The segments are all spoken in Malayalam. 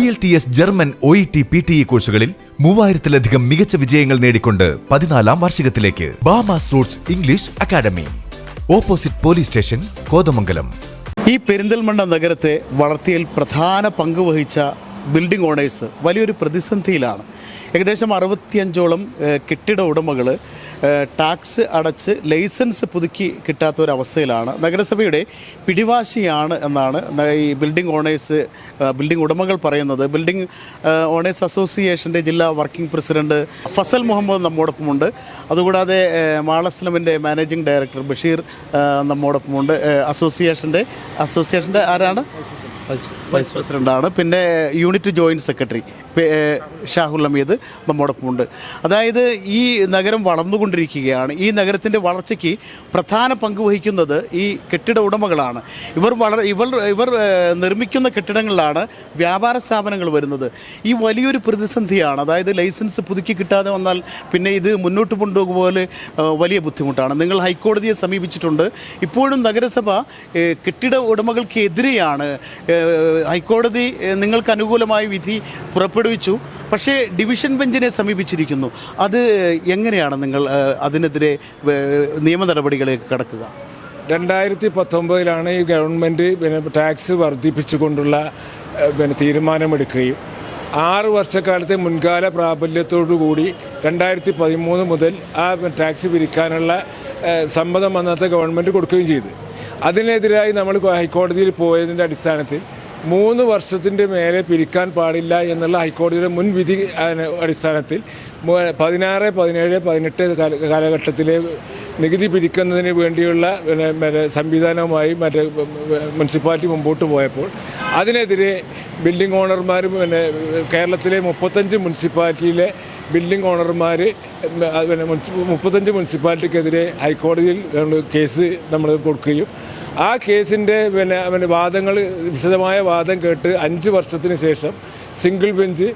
I L T S German O E T P T E കോഴ്സുകളിൽ മൂവായിരത്തിലധികം മികച്ച വിജയങ്ങൾ നേടിക്കൊണ്ട് പതിനാലാം വാർഷികത്തിലേക്ക് Bamas roots English academy opposite police station Kothamangalam ഈ പെരിന്തൽമണ്ണ നഗരത്തെ വളർത്തിയിൽ പ്രധാന പങ്ക് വഹിച്ച ബിൽഡിംഗ് ഓണേഴ്സ് വലിയൊരു പ്രതിസന്ധിയിലാണ്. ഏകദേശം അറുപത്തിയഞ്ചോളം കെട്ടിട ഉടമകൾ ടാക്സ് അടച്ച് ലൈസൻസ് പുതുക്കി കിട്ടാത്ത ഒരു അവസ്ഥയിലാണ് നഗരസഭയുടെ പിടിവാശിയാണ് എന്നാണ് ഈ ബിൽഡിംഗ് ഓണേഴ്സ് ബിൽഡിംഗ് ഉടമകൾ പറയുന്നത്. ബിൽഡിംഗ് ഓണേഴ്സ് അസോസിയേഷന്റെ ജില്ലാ വർക്കിംഗ് പ്രസിഡന്റ് ഫസൽ മുഹമ്മദ് നമ്മോടൊപ്പമുണ്ട്. അതുകൂടാതെ മാളസ്ലമിന്റെ മാനേജിംഗ് ഡയറക്ടർ ബഷീർ നമ്മോടൊപ്പമുണ്ട്. അസോസിയേഷന്റെ അസോസിയേഷന്റെ ആരാണ്? വൈസ് പ്രസിഡന്റാണ് പിന്നെ യൂണിറ്റ് ജോയിന്റ് സെക്രട്ടറി ഷാഹുൽ ഏഹ് ഷാഹുൽ ഹമീദ് നമ്മോടൊപ്പമുണ്ട്. അതായത് ഈ നഗരം വളർന്നുകൊണ്ടിരിക്കുകയാണ്. ഈ നഗരത്തിന്റെ വളർച്ചയ്ക്ക് പ്രധാന പങ്ക് വഹിക്കുന്നത് ഈ കെട്ടിട ഉടമകളാണ്. ഇവർ വളർ ഇവർ ഇവർ നിർമ്മിക്കുന്ന കെട്ടിടങ്ങളിലാണ് വ്യാപാര സ്ഥാപനങ്ങൾ വരുന്നത്. ഈ വലിയൊരു പ്രതിസന്ധിയാണ്. അതായത് ലൈസൻസ് പുതുക്കി കിട്ടാതെ വന്നാൽ പിന്നെ ഇത് മുന്നോട്ട് കൊണ്ടുപോകുപോലെ വലിയ ബുദ്ധിമുട്ടാണ്. നിങ്ങൾ ഹൈക്കോടതിയെ സമീപിച്ചിട്ടുണ്ട്. ഇപ്പോഴും നഗരസഭ കെട്ടിട ഉടമകൾക്കെതിരെയാണ് ഹൈക്കോടതി നിങ്ങൾക്ക് അനുകൂലമായ വിധി പുറപ്പെടുവിച്ചു. പക്ഷേ ഡിവിഷൻ ബെഞ്ചിനെ സമീപിച്ചിരിക്കുന്നു. അത് എങ്ങനെയാണ് നിങ്ങൾ അതിനെതിരെ നിയമ നടപടികളിലേക്ക് കടക്കുക? രണ്ടായിരത്തി പത്തൊമ്പതിലാണ് ഈ ഗവൺമെന്റ് പിന്നെ ടാക്സ് വർദ്ധിപ്പിച്ചുകൊണ്ടുള്ള പിന്നെ തീരുമാനമെടുക്കുകയും ആറ് വർഷക്കാലത്തെ മുൻകാല പ്രാബല്യത്തോടു കൂടി രണ്ടായിരത്തി പതിമൂന്ന് മുതൽ ആ ടാക്സ് പിരിക്കാനുള്ള സമ്മതം അന്നത്തെ ഗവൺമെന്റ് കൊടുക്കുകയും ചെയ്തു. അതിനെതിരായി നമ്മൾ ഹൈക്കോടതിയിൽ പോയതിന്റെ അടിസ്ഥാനത്തിൽ മൂന്ന് വർഷത്തിന്റെ മേലെ പിരിക്കാൻ പാടില്ല എന്നുള്ള ഹൈക്കോടതിയുടെ മുൻവിധി അടിസ്ഥാനത്തിൽ പതിനാറ് പതിനേഴ് പതിനെട്ട് കാല- കാലഘട്ടത്തിലെ നികുതി പിരിക്കുന്നതിന് വേണ്ടിയുള്ള സംവിധാനവുമായി മറ്റേ മുനിസിപ്പാലിറ്റി മുമ്പോട്ട് പോയപ്പോൾ അതിനെതിരെ ബിൽഡിംഗ് ഓണർമാരും പിന്നെ കേരളത്തിലെ മുപ്പത്തഞ്ച് മുനിസിപ്പാലിറ്റിയിലെ ബിൽഡിംഗ് ഓണർമാർ പിന്നെ മുപ്പത്തഞ്ച് മുനിസിപ്പാലിറ്റിക്കെതിരെ ഹൈക്കോടതിയിൽ കേസ് നമ്മൾ കൊടുക്കുകയും ആ കേസിന്റെ പിന്നെ പിന്നെ വാദങ്ങൾ വിശദമായ വാദം കേട്ട് അഞ്ച് വർഷത്തിന് ശേഷം സിംഗിൾ ബെഞ്ച്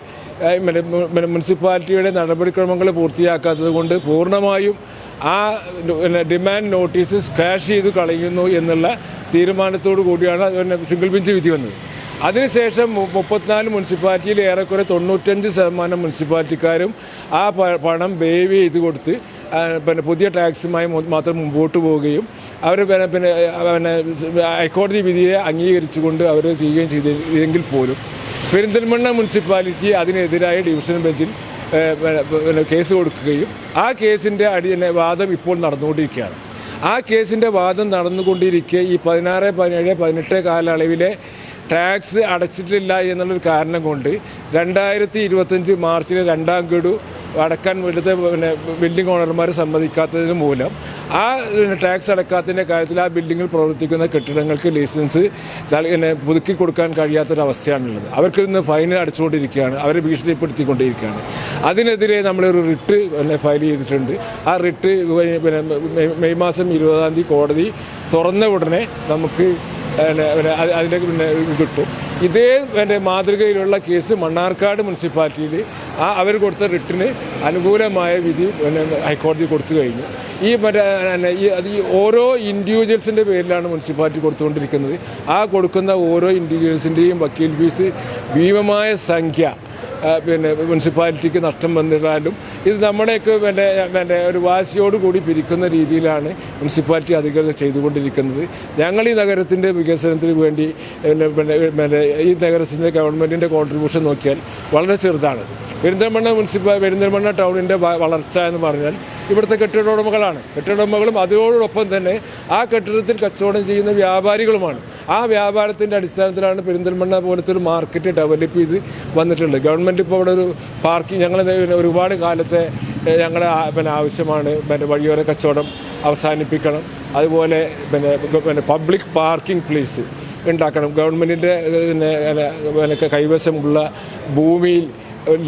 പിന്നെ മുനിസിപ്പാലിറ്റിയുടെ നടപടിക്രമങ്ങൾ പൂർത്തിയാക്കാത്തത് കൊണ്ട് പൂർണമായും ആ പിന്നെ ഡിമാൻഡ് നോട്ടീസസ് ക്യാഷ് ചെയ്ത് കളയുന്നു എന്നുള്ള തീരുമാനത്തോടു കൂടിയാണ് പിന്നെ സിംഗിൾ ബെഞ്ച് വിധി വന്നത്. അതിനുശേഷം മുപ്പത്തിനാല് മുനിസിപ്പാലിറ്റിയിൽ ഏറെക്കുറെ തൊണ്ണൂറ്റഞ്ച് ശതമാനം മുനിസിപ്പാലിറ്റിക്കാരും ആ പണം ബേവ് ചെയ്ത് കൊടുത്ത് പിന്നെ പുതിയ ടാക്സുമായി മാത്രം മുമ്പോട്ട് പോവുകയും അവർ പിന്നെ പിന്നെ പിന്നെ ഹൈക്കോടതി വിധിയെ അംഗീകരിച്ചുകൊണ്ട് അവർ ചെയ്യുകയും ചെയ്തെങ്കിൽ പോലും പെരിന്തൽമണ്ണ മുനിസിപ്പാലിറ്റി അതിനെതിരായ ഡിവിഷൻ ബെഞ്ചിൽ പിന്നെ കേസ് കൊടുക്കുകയും ആ കേസിന്റെ അടി വാദം ഇപ്പോൾ നടന്നുകൊണ്ടിരിക്കുകയാണ്. ആ കേസിന്റെ വാദം നടന്നുകൊണ്ടിരിക്കെ ഈ പതിനാറ് പതിനേഴ് പതിനെട്ട് കാലയളവിലെ ടാക്സ് അടച്ചിട്ടില്ല എന്നുള്ളൊരു കാരണം കൊണ്ട് രണ്ടായിരത്തി ഇരുപത്തഞ്ച് മാർച്ചിലെ രണ്ടാം ഗഡു അടക്കാൻ ഇവിടുത്തെ പിന്നെ ബിൽഡിംഗ് ഓണർമാർ സമ്മതിക്കാത്തതിന് മൂലം ആ ടാക്സ് അടക്കാത്തതിന്റെ കാര്യത്തിൽ ആ ബിൽഡിങ്ങിൽ പ്രവർത്തിക്കുന്ന കെട്ടിടങ്ങൾക്ക് ലൈസൻസ് പിന്നെ പുതുക്കി കൊടുക്കാൻ കഴിയാത്തൊരവസ്ഥയാണുള്ളത്. അവർക്ക് ഇന്ന് ഫൈൻ അടച്ചുകൊണ്ടിരിക്കുകയാണ്. അവരെ ഭീഷണിപ്പെടുത്തിക്കൊണ്ടിരിക്കുകയാണ്. അതിനെതിരെ നമ്മളൊരു റിട്ട് പിന്നെ ഫയൽ ചെയ്തിട്ടുണ്ട്. ആ റിട്ട് പിന്നെ മെയ് മാസം ഇരുപതാം തീയതി കോടതി തുറന്ന ഉടനെ നമുക്ക് അതിന്റെ പിന്നെ കിട്ടും. ഇതേ പിന്നെ മാതൃകയിലുള്ള കേസ് മണ്ണാർക്കാട് മുനിസിപ്പാലിറ്റിയിൽ ആ അവർ കൊടുത്ത റിട്ടിന് അനുകൂലമായ വിധി പിന്നെ ഹൈക്കോടതി കൊടുത്തു കഴിഞ്ഞു. ഈ മറ്റേ ഈ അത് ഈ ഓരോ ഇൻഡിവിജ്വൽസിന്റെ പേരിലാണ് മുനിസിപ്പാലിറ്റി കൊടുത്തുകൊണ്ടിരിക്കുന്നത്. ആ കൊടുക്കുന്ന ഓരോ ഇൻഡിവിജ്വൽസിന്റെയും വക്കീൽ ഫീസ് ഭീമമായ സംഖ്യ പിന്നെ മുനിസിപ്പാലിറ്റിക്ക് നഷ്ടം വന്നിടാലും ഇത് നമ്മുടെയൊക്കെ പിന്നെ ഒരു വാശിയോട് കൂടി പിരിക്കുന്ന രീതിയിലാണ് മുനിസിപ്പാലിറ്റി അധികൃതർ ചെയ്തുകൊണ്ടിരിക്കുന്നത്. ഞങ്ങൾ ഈ നഗരത്തിന്റെ വികസനത്തിന് വേണ്ടി പിന്നെ ഈ നഗരത്തിന്റെ ഗവൺമെന്റിന്റെ കോൺട്രിബ്യൂഷൻ നോക്കിയാൽ വളരെ ചെറുതാണ്. പെരിന്തൽമണ്ണ മുനിസിപ്പാ പെരിന്തൽമണ്ണ ടൗണിന്റെ വളർച്ച എന്ന് പറഞ്ഞാൽ ഇവിടുത്തെ കെട്ടിട ഉടമകളാണ്. കെട്ടിട ഉടമകളും അതോടൊപ്പം തന്നെ ആ കെട്ടിടത്തിൽ കച്ചവടം ചെയ്യുന്ന വ്യാപാരികളുമാണ്. ആ വ്യാപാരത്തിന്റെ അടിസ്ഥാനത്തിലാണ് പെരിന്തൽമണ്ണ പോലത്തെ ഒരു മാർക്കറ്റ് ഡെവലപ്പ് ചെയ്ത് വന്നിട്ടുള്ളത്. ഗവൺമെന്റ് ഇപ്പോൾ അവിടെ ഒരു പാർക്കിംഗ് ഞങ്ങൾ ഒരുപാട് കാലത്തെ ഞങ്ങളെ ഞങ്ങളുടെ പിന്നെ ആവശ്യമാണ്. പിന്നെ വഴിയോര കച്ചവടം അവസാനിപ്പിക്കണം. അതുപോലെ പിന്നെ പിന്നെ പബ്ലിക് പാർക്കിംഗ് പ്ലേസ് ഉണ്ടാക്കണം. ഗവൺമെന്റിന്റെ പിന്നെ കൈവശമുള്ള ഭൂമിയിൽ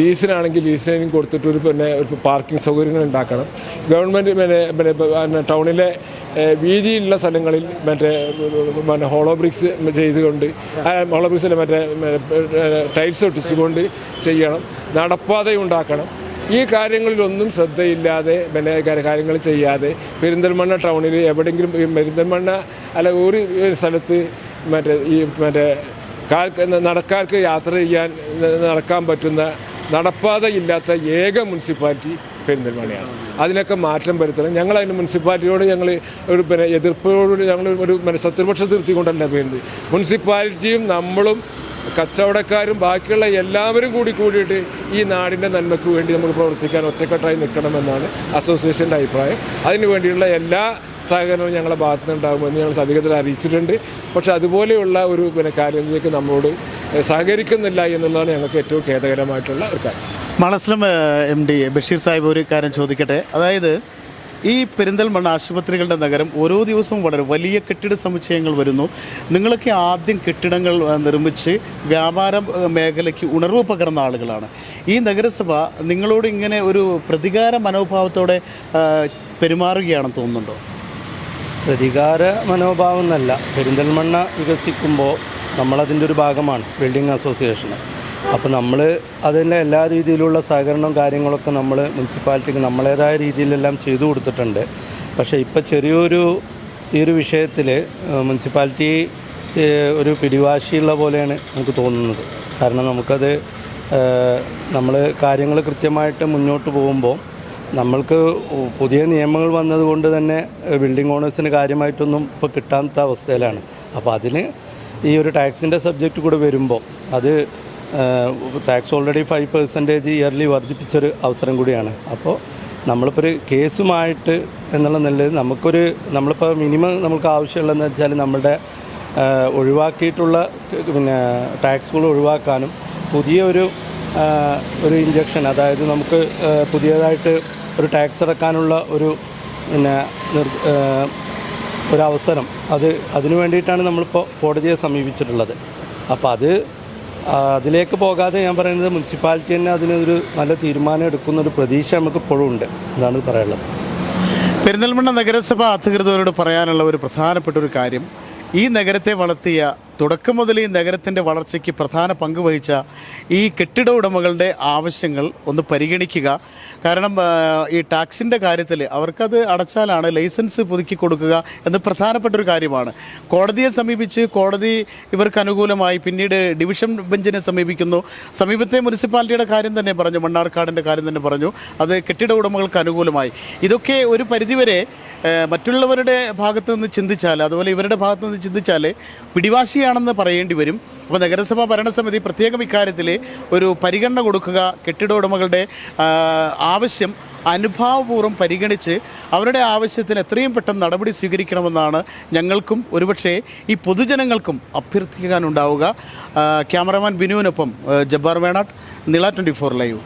ലീസിനാണെങ്കിൽ ലീസിനും കൊടുത്തിട്ട് ഒരു പിന്നെ പാർക്കിംഗ് സൗകര്യങ്ങൾ ഉണ്ടാക്കണം. ഗവൺമെന്റ് പിന്നെ പിന്നെ ടൗണിലെ ഏഹ്, വീതിയിലുള്ള സ്ഥലങ്ങളിൽ മറ്റേ പിന്നെ ഹോളോ ബ്രിക്സ് ചെയ്തുകൊണ്ട് ഹോളോ ബ്രിക്സിൽ മറ്റേ ടൈൽസ് ഒട്ടിച്ചുകൊണ്ട് ചെയ്യണം നടപ്പാത ഉണ്ടാക്കണം ഈ കാര്യങ്ങളിലൊന്നും ശ്രദ്ധയില്ലാതെ പിന്നെ കാര്യങ്ങൾ ചെയ്യാതെ പെരിന്തൽമണ്ണ ടൗണിൽ എവിടെയെങ്കിലും പെരിന്തൽമണ്ണ അല്ല ഒരു സ്ഥലത്ത് മറ്റേ ഈ മറ്റേ കാൽ- നടക്കാർക്ക് യാത്ര ചെയ്യാൻ നടക്കാൻ പറ്റുന്ന നടപ്പാതയില്ലാത്ത ഏക മുനിസിപ്പാലിറ്റി പെരിന്തൽമണ്ണയാണ്. അതിനൊക്കെ മാറ്റം വരുത്തണം. ഞങ്ങൾ അതിന് മുനിസിപ്പാലിറ്റിയോട് ഞങ്ങൾ ഒരു പിന്നെ എതിർപ്പോട് ഞങ്ങൾ ഒരു പിന്നെ ശത്രുപക്ഷം നിർത്തിക്കൊണ്ടല്ല പോകുന്നത് മുനിസിപ്പാലിറ്റിയും നമ്മളും കച്ചവടക്കാരും ബാക്കിയുള്ള എല്ലാവരും കൂടി കൂടിയിട്ട് ഈ നാടിന്റെ നന്മയ്ക്ക് വേണ്ടി നമുക്ക് പ്രവർത്തിക്കാൻ ഒറ്റക്കെട്ടായി നിൽക്കണമെന്നാണ് അസോസിയേഷന്റെ അഭിപ്രായം. അതിനു വേണ്ടിയുള്ള എല്ലാ സഹകരണവും ഞങ്ങളുടെ ഭാഗത്തു നിന്നുണ്ടാകുമെന്ന് ഞങ്ങൾ സധികത്തിൽ അറിയിച്ചിട്ടുണ്ട്. പക്ഷേ അതുപോലെയുള്ള ഒരു പിന്നെ കാര്യങ്ങളിലേക്ക് നമ്മളോട് സഹകരിക്കുന്നില്ല എന്നുള്ളതാണ് ഞങ്ങൾക്ക് ഏറ്റവും ഖേദകരമായിട്ടുള്ള ഒരു കാര്യം. മണസ്ലം എം ഡി ബഷീർ സാഹിബ് ഒരു കാര്യം ചോദിക്കട്ടെ? അതായത് ഈ പെരിന്തൽമണ്ണ ആശുപത്രികളുടെ നഗരം ഓരോ ദിവസവും വളരെ വലിയ കെട്ടിട സമുച്ചയങ്ങൾ വരുന്നു. നിങ്ങളൊക്കെ ആദ്യം കെട്ടിടങ്ങൾ നിർമ്മിച്ച് വ്യാപാര മേഖലയ്ക്ക് ഉണർവ് പകർന്ന ആളുകളാണ്. ഈ നഗരസഭ നിങ്ങളോട് ഇങ്ങനെ ഒരു പ്രതികാര മനോഭാവത്തോടെ പെരുമാറുകയാണെന്ന് തോന്നുന്നുണ്ടോ? പ്രതികാര മനോഭാവം എന്നല്ല. പെരിന്തൽമണ്ണ വികസിക്കുമ്പോൾ നമ്മളതിന്റെ ഒരു ഭാഗമാണ് ബിൽഡിംഗ് അസോസിയേഷന്. അപ്പോൾ നമ്മൾ അതിന്റെ എല്ലാ രീതിയിലുള്ള സഹകരണവും കാര്യങ്ങളൊക്കെ നമ്മൾ മുനിസിപ്പാലിറ്റിക്ക് നമ്മളേതായ രീതിയിലെല്ലാം ചെയ്തു കൊടുത്തിട്ടുണ്ട്. പക്ഷേ ഇപ്പോൾ ചെറിയൊരു ഈ ഒരു വിഷയത്തിൽ മുനിസിപ്പാലിറ്റി ഒരു പിടിവാശിയുള്ള പോലെയാണ് നമുക്ക് തോന്നുന്നത്. കാരണം നമുക്കത് നമ്മൾ കാര്യങ്ങൾ കൃത്യമായിട്ട് മുന്നോട്ട് പോകുമ്പോൾ നമ്മൾക്ക് പുതിയ നിയമങ്ങൾ വന്നതുകൊണ്ട് തന്നെ ബിൽഡിംഗ് ഓണേഴ്സിന് കാര്യമായിട്ടൊന്നും ഇപ്പോൾ കിട്ടാത്ത അവസ്ഥയിലാണ്. അപ്പോൾ അതിന് ഈ ഒരു ടാക്സിന്റെ സബ്ജക്റ്റ് കൂടെ വരുമ്പോൾ അത് tax already five percentage yearly വർദ്ധിപ്പിച്ചൊരു അവസരം കൂടിയാണ്. അപ്പോൾ നമ്മളിപ്പോൾ ഒരു കേസുമായിട്ട് എന്നുള്ള നിലയിൽ നമുക്കൊരു നമ്മളിപ്പോൾ മിനിമം നമുക്ക് ആവശ്യമുള്ളതെന്ന് വെച്ചാൽ നമ്മുടെ ആ, ഒഴിവാക്കിയിട്ടുള്ള പിന്നെ ടാക്സുകൾ ഒഴിവാക്കാനും പുതിയ ഒരു ഒരു ഇഞ്ചക്ഷൻ അതായത് നമുക്ക് പുതിയതായിട്ട് ഒരു ടാക്സ് ഇറക്കാനുള്ള ഒരു പിന്നെ ഒരു അവസരം അത് അതിനു വേണ്ടിയിട്ടാണ് നമ്മളിപ്പോൾ കോടതിയെ സമീപിച്ചിട്ടുള്ളത്. അപ്പോൾ അത് അതിലേക്ക് പോകാതെ ഞാൻ പറയുന്നത് മുനിസിപ്പാലിറ്റി തന്നെ അതിനൊരു നല്ല തീരുമാനം എടുക്കുന്ന ഒരു പ്രതീക്ഷ നമുക്ക് ഇപ്പോഴും ഉണ്ട്. അതാണ് പറയാനുള്ളത്. പെരിന്തൽമണ്ണ നഗരസഭ അധികൃതരോട് പറയാനുള്ള ഒരു പ്രധാനപ്പെട്ട ഒരു കാര്യം ഈ നഗരത്തെ വളർത്തിയ തുടക്കം മുതൽ ഈ നഗരത്തിന്റെ വളർച്ചയ്ക്ക് പ്രധാന പങ്ക് വഹിച്ച ഈ കെട്ടിട ഉടമകളുടെ ആവശ്യങ്ങൾ ഒന്ന് പരിഗണിക്കുക. കാരണം ഈ ടാക്സിന്റെ കാര്യത്തിൽ അവർക്കത് അടച്ചാലാണ് ലൈസൻസ് പുതുക്കി കൊടുക്കുക എന്ന് പ്രധാനപ്പെട്ട ഒരു കാര്യമാണ്. കോടതിയെ സമീപിച്ച് കോടതി ഇവർക്ക് അനുകൂലമായി പിന്നീട് ഡിവിഷൻ ബെഞ്ചിനെ സമീപിക്കുന്നു. സമീപത്തെ മുനിസിപ്പാലിറ്റിയുടെ കാര്യം തന്നെ പറഞ്ഞു മണ്ണാർക്കാടിന്റെ കാര്യം തന്നെ പറഞ്ഞു. അത് കെട്ടിട ഉടമകൾക്ക് അനുകൂലമായി. ഇതൊക്കെ ഒരു പരിധിവരെ മറ്റുള്ളവരുടെ ഭാഗത്തു നിന്ന് ചിന്തിച്ചാൽ അതുപോലെ ഇവരുടെ ഭാഗത്തു നിന്ന് ചിന്തിച്ചാൽ പിടിവാശിയാണെന്ന് പറയേണ്ടി വരും. അപ്പോൾ നഗരസഭാ ഭരണസമിതി പ്രത്യേകം ഇക്കാര്യത്തിൽ ഒരു പരിഗണന കൊടുക്കുക കെട്ടിട ഉടമകളുടെ ആവശ്യം അനുഭാവപൂർവം പരിഗണിച്ച് അവരുടെ ആവശ്യത്തിന് എത്രയും പെട്ടെന്ന് നടപടി സ്വീകരിക്കണമെന്നാണ് ഞങ്ങൾക്കും ഒരുപക്ഷെ ഈ പൊതുജനങ്ങൾക്കും അഭ്യർത്ഥിക്കാനുണ്ടാവുക cameraman ബിനുവിനൊപ്പം Jabbar Venad Nila twenty four live.